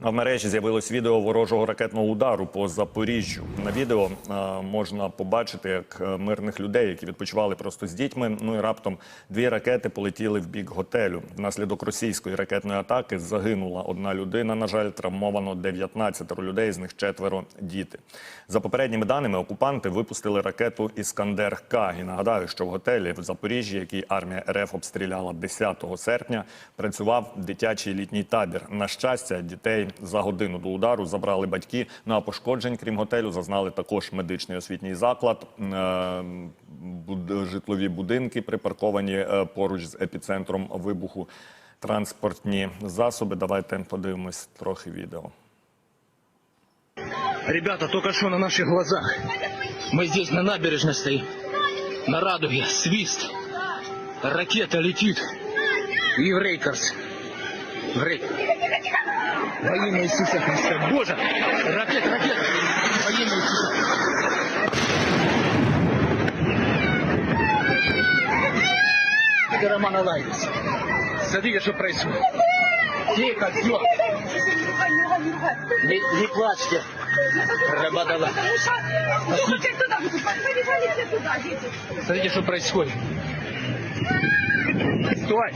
В мережі з'явилось відео ворожого ракетного удару по Запоріжжю. На відео можна побачити, як е, мирних людей, які відпочивали просто з дітьми. Ну і раптом дві ракети полетіли в бік готелю. Внаслідок російської ракетної атаки загинула одна людина. На жаль, травмовано 19 людей, з них четверо діти. За попередніми даними, окупанти випустили ракету Іскандер К. І нагадаю, що в готелі в Запоріжжі, який армія РФ обстріляла 10 серпня, працював дитячий літній табір. На щастя, дітей за годину до удару забрали батьки. Ну а пошкоджень, крім готелю, зазнали також медичний освітній заклад, е, житлові будинки, припарковані е, поруч з епіцентром вибуху, транспортні засоби. Давайте подивимось трохи відео. Ребята, только что на наших глазах. Мы здесь на набережной стоим. На радуге, свист. Ракета летит. И в Рейкерс. В Рей... Во имя Иисуса Христа. Боже! Ракета, ракета! Во имя Иисуса. Это Романа Лайдис. Смотрите, что происходит. Тихо, все. Не, не плачьте. Дети. Смотрите, что происходит. Стой!